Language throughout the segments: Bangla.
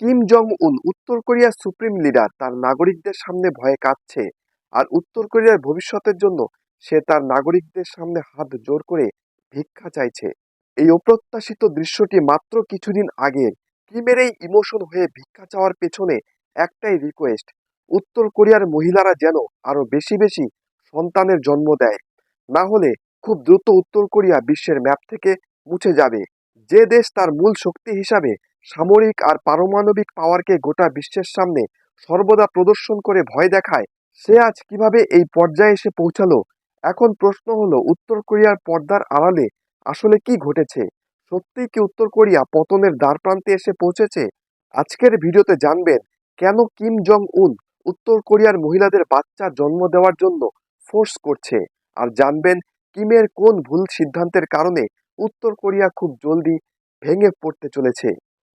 কিম জং উন উত্তর কোরিয়ার সুপ্রিম লিডার তার নাগরিকদের সামনে ভয়ে কাঁদছে আর উত্তর কোরিয়ার ভবিষ্যতের জন্য সে তার নাগরিকদের সামনে হাত জোর করে ভিক্ষা চাইছে। এই অপ্রত্যাশিত দৃশ্যটি মাত্র কিছুদিন আগের কিমের এই ইমোশন হয়ে ভিক্ষা চাওয়ার পেছনে একটাই রিকোয়েস্ট, উত্তর কোরিয়ার মহিলারা যেন আরও বেশি বেশি সন্তানের জন্ম দেয়। না হলে খুব দ্রুত উত্তর কোরিয়া বিশ্বের ম্যাপ থেকে মুছে যাবে। যে দেশ তার মূল শক্তি হিসাবে সামরিক আর পারমাণবিক পাওয়ারকে গোটা বিশ্বের সামনে সর্বদা প্রদর্শন করে ভয় দেখায়, সে আজ কীভাবে এই পর্যায়ে এসে পৌঁছালো? এখন প্রশ্ন হলো, উত্তর কোরিয়ার পর্দার আড়ালে আসলে কি ঘটেছে? সত্যিই কি উত্তর কোরিয়া পতনের দ্বারপ্রান্তে এসে পৌঁছেছে? আজকের ভিডিওতে জানবেন, কেন কিম জং উন উত্তর কোরিয়ার মহিলাদের বাচ্চা জন্ম দেওয়ার জন্য ফোর্স করছে? আর জানবেন, কিমের কোন ভুল সিদ্ধান্তের কারণে উত্তর কোরিয়া খুব জলদি ভেঙে পড়তে চলেছে?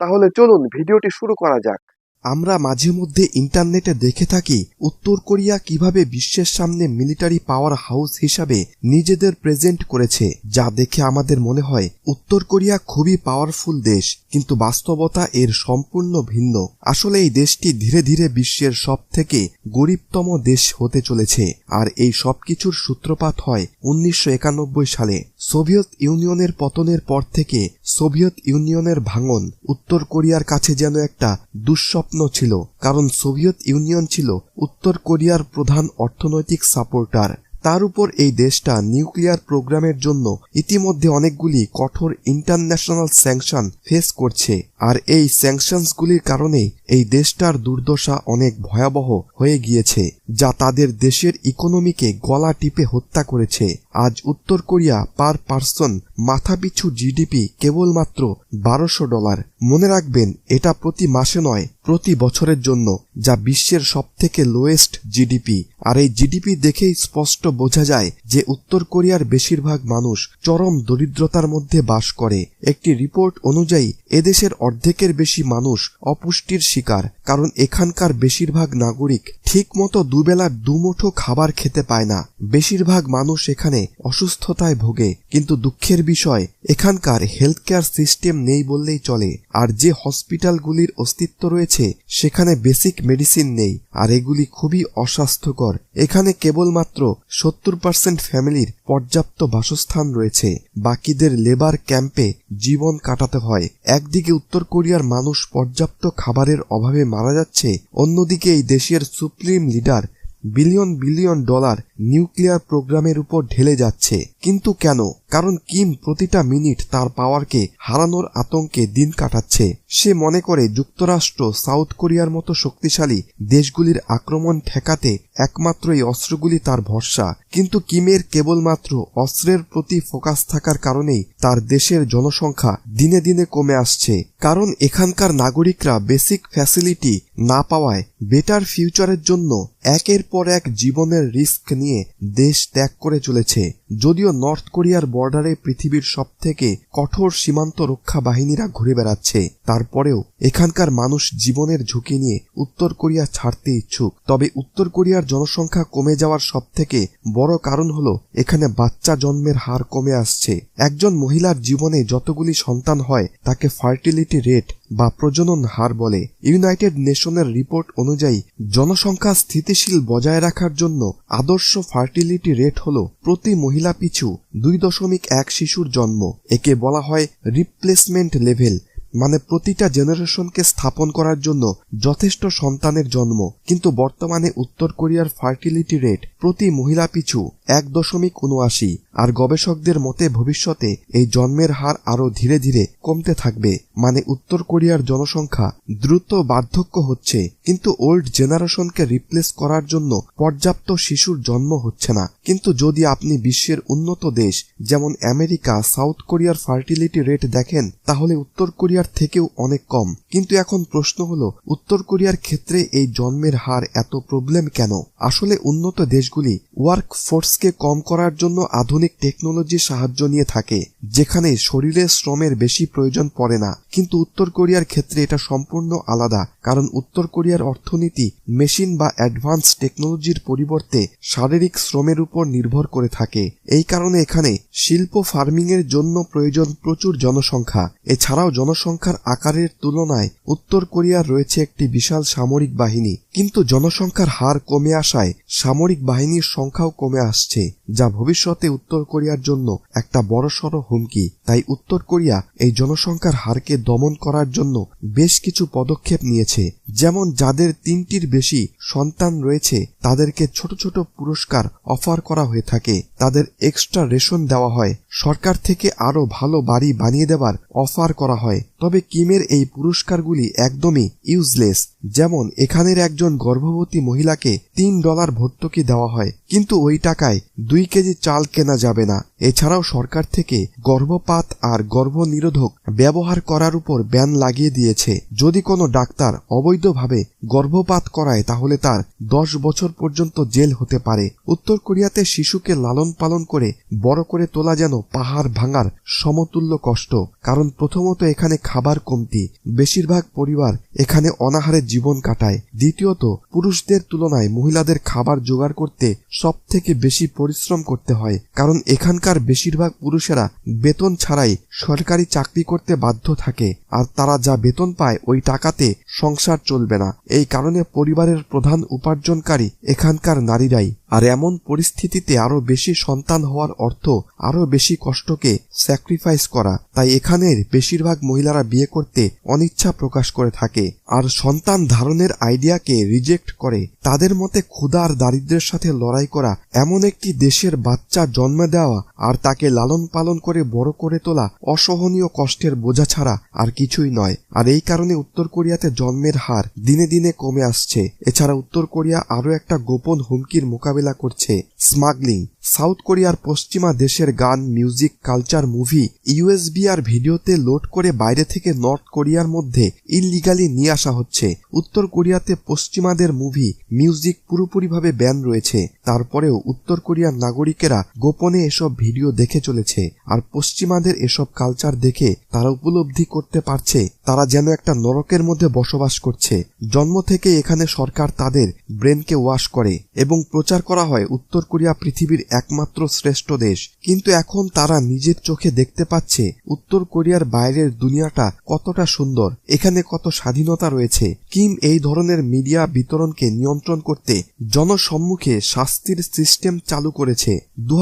তাহলে চলুন ভিডিওটি শুরু করা যাক। আমরা মাঝে মধ্যে ইন্টারনেটে দেখে থাকি, উত্তর কোরিয়া কীভাবে বিশ্বের সামনে মিলিটারি পাওয়ার হাউস হিসাবে নিজেদের প্রেজেন্ট করেছে, যা দেখে আমাদের মনে হয় উত্তর কোরিয়া খুবই পাওয়ারফুল দেশ, কিন্তু বাস্তবতা এর সম্পূর্ণ ভিন্ন। আসলে এই দেশটি ধীরে ধীরে বিশ্বের সব থেকে গরিবতম দেশ হতে চলেছে, আর এই সবকিছুর সূত্রপাত হয় উনিশশো একানব্বই সালে। সোভিয়েত ইউনিয়নের পতনের পর থেকে সোভিয়েত ইউনিয়নের ভাঙন উত্তর কোরিয়ার কাছে যেন একটা দুঃস্বপ্ন ছিল, কারণ সোভিয়েত ইউনিয়ন ছিল উত্তর কোরিয়ার প্রধান অর্থনৈতিক সাপোর্টার। তার উপর এই দেশটা নিউক্লিয়ার প্রোগ্রামের জন্য ইতিমধ্যে অনেকগুলি কঠোর ইন্টারন্যাশনাল স্যাংশন ফেস করছে। আর এই স্যাংশনসগুলির কারণে এই দেশটার দুর্দশা অনেক ভয়াবহ হয়ে গিয়েছে, যা তাদের দেশের ইকোনমিকে গলা টিপে হত্যা করেছে। আজ উত্তর কোরিয়া পার পার্সন মাথাপিছু জিডিপি কেবলমাত্র বারোশো ডলার। মনে রাখবেন, এটা প্রতি মাসে নয়, প্রতি বছরের জন্য, যা বিশ্বের সবথেকে লোয়েস্ট জিডিপি। আর এই জিডিপি দেখেই স্পষ্ট বোঝা যায় যে উত্তর কোরিয়ার বেশিরভাগ মানুষ চরম দরিদ্রতার মধ্যে বাস করে। একটি রিপোর্ট অনুযায়ী, এদেশের অর্ধেকের বেশি মানুষ অপুষ্টির শিকার কারণ এখানকার বেশিরভাগ নাগরিক ঠিকমতো দুবেলা দুমুঠো খাবার খেতে পায় না। বেশিরভাগ মানুষ এখানে অসুস্থতায় ভোগে। কিন্তু দুঃখের বিষয়, এখানকার হেলথ কেয়ার সিস্টেম নেই বললেই চলে। আর যে হসপিটালগুলির অস্তিত্ব রয়েছে, সেখানে বেসিক মেডিসিন নেই। আর এগুলি খুবই অস্বাস্থ্যকর। এখানে কেবলমাত্র সত্তর পার্সেন্ট ফ্যামিলির পর্যাপ্ত বাসস্থান রয়েছে। বাকিদের লেবার ক্যাম্পে জীবন কাটাতে হয়। একদিকে উত্তর কোরিয়ার মানুষ পর্যাপ্ত খাবারের অভাবে মারা যাচ্ছে, অন্যদিকে এই দেশের supreme leader billion billion dollar nuclear প্রোগ্রামের উপর ঢেলে যাচ্ছে। কিন্তু কেন? কারণ কিম প্রতিটা মিনিট তার পাওয়ারকে হারানোর আতঙ্কে দিন কাটাচ্ছে। সে মনে করে যুক্তরাষ্ট্র, সাউথ কোরিয়ার মতো শক্তিশালী দেশগুলির আক্রমণ ঠেকাতে একমাত্র এই অস্ত্রগুলি তার ভরসা। কিন্তু কিমের কেবলমাত্র অস্ত্রের প্রতি ফোকাস থাকার কারণেই তার দেশের জনসংখ্যা দিনে দিনে কমে আসছে। কারণ এখানকার নাগরিকরা বেসিক ফ্যাসিলিটি না পাওয়ায় বেটার ফিউচারের জন্য একের পর এক জীবনের রিস্ক নিয়ে দেশ ত্যাগ করে চলেছে। যদিও নর্থ কোরিয়ার বর্ডারে পৃথিবীর সবথেকে কঠোর সীমান্ত রক্ষা বাহিনীরা ঘুরে বেড়াচ্ছে। তারপরেও এখানকার মানুষ জীবনের ঝুঁকি নিয়ে উত্তর কোরিয়া ছাড়তে ইচ্ছুক। তবে উত্তর কোরিয়ার জনসংখ্যা কমে যাওয়ার সব থেকে বড় কারণ হলো, এখানে বাচ্চা জন্মের হার কমে আসছে। একজন মহিলার জীবনে যতগুলি সন্তান হয়, তাকে ফার্টিলিটি রেট বা প্রজনন হার বলে। ইউনাইটেড নেশনের রিপোর্ট অনুযায়ী, জনসংখ্যা স্থিতিশীল বজায় রাখার জন্য আদর্শ ফার্টিলিটি রেট হল প্রতি মহিলা পিছু দুই দশমিক এক শিশুর জন্ম। একে বলা হয় রিপ্লেসমেন্ট লেভেল। মানে প্রতিটা জেনারেশনকে স্থাপন করার জন্য যথেষ্ট সন্তানের জন্ম, কিন্তু বর্তমানে উত্তর কোরিয়ার ফার্টিলিটি রেট প্রতি মহিলা পিছু এক দশমিক উনআশি আর গবেষকদের মতে ভবিষ্যতে এই জন্মের হার আরও ধীরে ধীরে কমতে থাকবে। মানে উত্তর কোরিয়ার জনসংখ্যা দ্রুত বার্ধক্য হচ্ছে, কিন্তু ওল্ড জেনারেশনকে রিপ্লেস করার জন্য পর্যাপ্ত শিশুর জন্ম হচ্ছে না। কিন্তু যদি আপনি বিশ্বের উন্নত দেশ, যেমন আমেরিকা, সাউথ কোরিয়ার ফার্টিলিটি রেট দেখেন, তাহলে উত্তর কোরিয়ার থেকেও অনেক কম। কিন্তু এখন প্রশ্ন হলো, উত্তর কোরিয়ার ক্ষেত্রে এই জন্মের হার এত প্রবলেম কেন? আসলে উন্নত দেশগুলি ওয়ার্ক ফোর্সকে কম করার জন্য আধুনিক টেকনোলজির সাহায্য নিয়ে থাকে। যেখানে শরীরে শ্রমের বেশি প্রয়োজন পড়ে না। কিন্তু উত্তর কোরিয়ার ক্ষেত্রে এটা সম্পূর্ণ আলাদা, কারণ উত্তর কোরিয়ার অর্থনীতি মেশিন বা অ্যাডভান্স টেকনোলজির পরিবর্তে শারীরিক শ্রমের উপর নির্ভর করে থাকে। এই কারণে এখানে শিল্প ফার্মিং এর জন্য প্রয়োজন প্রচুর জনসংখ্যা। এছাড়াও জনসংখ্যার আকারের তুলনায় উত্তর কোরিয়ার রয়েছে একটি বিশাল সামরিক বাহিনী। কিন্তু জনসংখ্যার হার কমে আসায় সামরিক বাহিনীর সংখ্যাও কমে আসছে, যা ভবিষ্যতে উত্তর কোরিয়ার জন্য একটা বড়সড় হুমকি তাই উত্তর কোরিয়া এই জনসংখ্যার হারকে দমন করার জন্য বেশ কিছু পদক্ষেপ নিয়েছে। যেমন যাদের তিনটির বেশি সন্তান রয়েছে, তাদেরকে ছোট ছোট পুরস্কার অফার করা হয়ে থাকে। তাদের এক্সট্রা রেশন দেওয়া হয়। সরকার থেকে আরও ভালো বাড়ি বানিয়ে দেবার অফার করা হয়। তবে কিমের এই পুরস্কারগুলি একদমই ইউজলেস যেমন এখানের একজন গর্ভবতী মহিলাকে তিন ডলার ভর্তুকি দেওয়া হয়, কিন্তু ওই টাকায় দুই কেজি চাল কেনা যাবে না। এছাড়াও সরকার থেকে গর্ভপাত আর গর্ভনিরোধক ব্যবহার করার উপর ব্যান লাগিয়ে দিয়েছে। যদি কোনো ডাক্তার অবৈধভাবে গর্ভপাত করায় তাহলে তার দশ বছর পর্যন্ত জেল হতে পারে। উত্তর কোরিয়াতে শিশুকে লালন পালন করে বড় করে তোলা যেন পাহাড় ভাঙার সমতুল্য কষ্ট। কারণ প্রথমত এখানে খাবার কমতি। বেশিরভাগ পরিবার এখানে অনাহারে জীবন কাটায়। দ্বিতীয়ত, পুরুষদের তুলনায় মহিলাদের খাবার জোগাড় করতে সব থেকে বেশি পরিশ্রম করতে হয়। কারণ এখানকার বেশিরভাগ পুরুষেরা বেতন ছাড়াই সরকারি চাকরি করতে বাধ্য থাকে। আর তারা যা বেতন পায় ওই টাকাতে সংসার চলবে না। এই কারণে পরিবারের প্রধান উপার্জনকারী এখানকার নারীরাই। আর এমন পরিস্থিতিতে আরও বেশি সন্তান হওয়ার অর্থ আরও বেশি কষ্টকে স্যাক্রিফাইস করা। তাই এখানের বেশিরভাগ মহিলারা বিয়ে করতে অনিচ্ছা প্রকাশ করে থাকে। আর সন্তান ধারণের আইডিয়াকে রিজেক্ট করে। তাদের মতে ক্ষুধা আর দারিদ্রের সাথে লড়াই করা এমন একটি দেশের বাচ্চা জন্ম দেওয়া আর তাকে লালন পালন করে বড় করে তোলা অসহনীয় কষ্টের বোঝা ছাড়া আর কিছুই নয়। আর এই কারণে উত্তর কোরিয়াতে জন্মের হার দিনে দিনে কমে আসছে। এছাড়া উত্তর কোরিয়া আরও একটা গোপন হুমকির মোকাবেলা করছে স্মাগলিং। সাউথ কোরিয়ার পশ্চিমা দেশের গান, মিউজিক, কালচার, মুভি, ইউএসবি আর ভিডিওতে লোড করে বাইরে থেকে নর্থ কোরিয়ার মধ্যে ইললিগালি নিয়ে আসা হচ্ছে। উত্তর কোরিয়াতে পশ্চিমাদের মুভি, মিউজিক পুরোপুরিভাবে ব্যান রয়েছে। তারপরেও উত্তর কোরিয়ার নাগরিকেরা গোপনে এসব ভিডিও দেখে চলেছে। আর পশ্চিমাদের এসব কালচার দেখে তারা উপলব্ধি করতে পারছে, তারা যেন একটা নরকের মধ্যে বসবাস করছে। জন্ম থেকে এখানে সরকার তাদের ব্রেনকে ওয়াশ করে এবং প্রচার করা হয় উত্তর কোরিয়া পৃথিবীর একমাত্র শ্রেষ্ঠ দেশ। কিন্তু এখন তারা নিজের চোখে দেখতে পাচ্ছে উত্তর কোরিয়ার বাইরের দুনিয়াটা কতটা সুন্দর, এখানে কত স্বাধীনতা রয়েছে। কিম এই ধরনের মিডিয়া বিতরণকে নিয়ন্ত্রণ করতে জনসম্মুখে শাস্তির সিস্টেম চালু করেছে। দু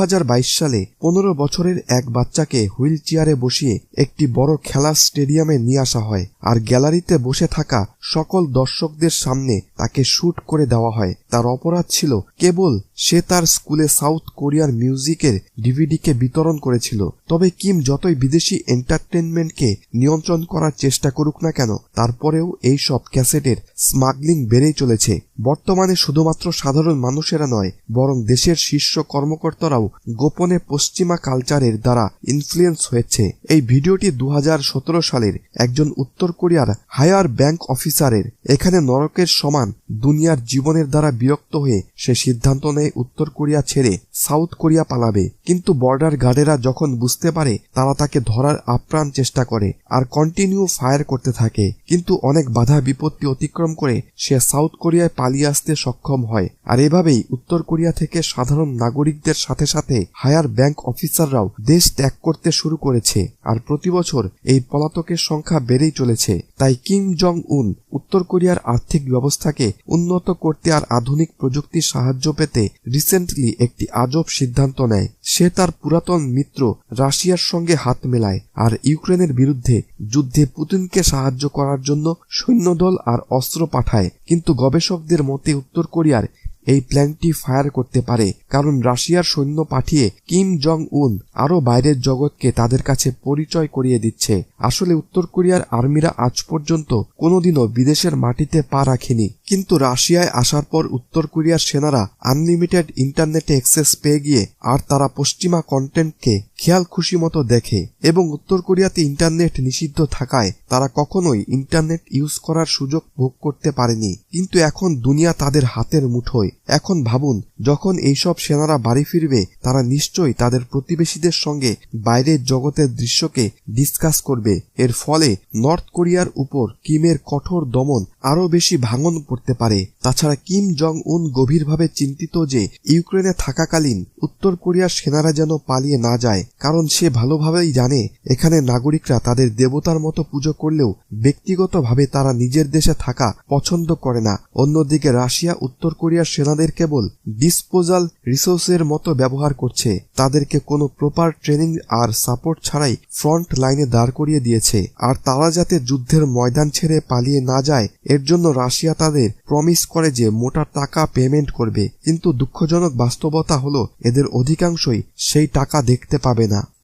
সালে পনেরো বছরের এক বাচ্চাকে হুইল চেয়ারে বসিয়ে একটি বড় খেলার স্টেডিয়ামে নিয়ে আসা হয়। আর গ্যালারিতে বসে থাকা সকল দর্শকদের সামনে তাকে শুট করে দেওয়া হয়। তার অপরাধ ছিল কেবল সে তার স্কুলে সাউথ কোরিয়ার মিউজিকের ডিভিডিকে বিতরণ করেছিল। তবে কিম যতই বিদেশি এন্টারটেনমেন্টকে নিয়ন্ত্রণ করার চেষ্টা করুক না কেন, তারপরেও এই সব ক্যাসেটের স্মাগলিং বেড়েই চলেছে। বর্তমানে শুধুমাত্র সাধারণ মানুষেরা নয়, বরং দেশের শীর্ষ কর্মকর্তারাও গোপনে পশ্চিমা কালচারের দ্বারা ইনফ্লুয়েন্স হয়েছে। এই ভিডিওটি দুহাজার সতেরো সালের একজন উত্তর কোরিয়ার হায়ার ব্যাংক অফিসারের, এখানে নরকের সমান দুনিয়ার জীবনের দ্বারা বিরক্ত হয়ে সে সিদ্ধান্ত নেয় উত্তর কোরিয়া ছেড়ে সাউথ কোরিয়া পালাবে। কিন্তু বর্ডার গার্ডেরা যখন বুঝতে পারে, তারা তাকে ধরার আপ্রাণ চেষ্টা করে আর কন্টিনিউ ফায়ার করতে থাকে। কিন্তু অনেক বাধা বিপত্তি অতিক্রম করে সে সাউথ কোরিয়ায় পালিয়ে আসতে সক্ষম হয়। আর এভাবেই উত্তর কোরিয়া থেকে সাধারণ নাগরিকদের সাথে সাথে হায়ার ব্যাংক অফিসাররাও দেশ ত্যাগ করতে শুরু করেছে। আর প্রতি বছর এই পলাতকের সংখ্যা বেড়েই চলেছে। তাই কিম জং উন উত্তর কোরিয়ার আর্থিক ব্যবস্থাকে উন্নত করতে আর আধুনিক প্রযুক্তির সাহায্য পেতে রিসেন্টলি একটি আজব সিদ্ধান্ত নেয়। সে তার পুরাতন মিত্র রাশিয়ার সঙ্গে হাত মেলায়। আর ইউক্রেনের বিরুদ্ধে যুদ্ধে পুতিনকে সাহায্য করার জন্য সৈন্যদল আর অস্ত্র পাঠায়। কিন্তু গবেষকদের মতে উত্তর কোরিয়ার এই প্ল্যানটি ফায়ার করতে পারে, কারণ রাশিয়ার সৈন্য পাঠিয়ে কিম জং উন আরও বাইরের জগৎকে তাদের কাছে পরিচয় করিয়ে দিচ্ছে। আসলে উত্তর কোরিয়ার আর্মিরা আজ পর্যন্ত কোনোদিনও বিদেশের মাটিতে পা রাখেনি। কিন্তু রাশিয়ায় আসার পর উত্তর কোরিয়ার সেনারা আনলিমিটেড ইন্টারনেটে অ্যাক্সেস পেয়ে গিয়ে আর তারা পশ্চিমা কন্টেন্টকে খেয়াল খুশি মতো দেখে এবং উত্তর কোরিয়াতে ইন্টারনেট নিষিদ্ধ থাকায় তারা কখনোই ইন্টারনেট ইউজ করার সুযোগ ভোগ করতে পারেনি। কিন্তু এখন দুনিয়া তাদের হাতের মুঠোয়। এখন ভাবুন, যখন এইসব সেনারা বাড়ি ফিরবে, তারা নিশ্চয়ই তাদের প্রতিবেশীদের সঙ্গে বাইরের জগতের দৃশ্যকে ডিসকাস করবে। এর ফলে নর্থ কোরিয়ার উপর কিমের কঠোর দমন আরও বেশি ভাঙন পড়তে পারে। তাছাড়া কিম জং উন গভীরভাবে চিন্তিত যে ইউক্রেনে থাকাকালীন উত্তর কোরিয়ার সেনারা যেন পালিয়ে না যায়, কারণ সে ভালোভাবেই জানে এখানে নাগরিকরা তাদের দেবতার মতো পুজো করলেও ব্যক্তিগতভাবে তারা নিজের দেশে থাকা পছন্দ করে না। অন্যদিকে রাশিয়া, উত্তর কোরিয়ার সেনাদের কেবল ডিসপোজাল রিসোর্সের মতো ব্যবহার করছে। তাদেরকে কোনো প্রপার ট্রেনিং আর সাপোর্ট ছাড়াই ফ্রন্ট লাইনে দাঁড় করিয়ে দিয়েছে। আর তারা যাতে যুদ্ধের ময়দান ছেড়ে পালিয়ে না যায় এর জন্য রাশিয়া তাদের প্রমিস করে যে মোটা টাকা পেমেন্ট করবে। কিন্তু দুঃখজনক বাস্তবতা হলো, এদের অধিকাংশই সেই টাকা দেখতে পাবে না।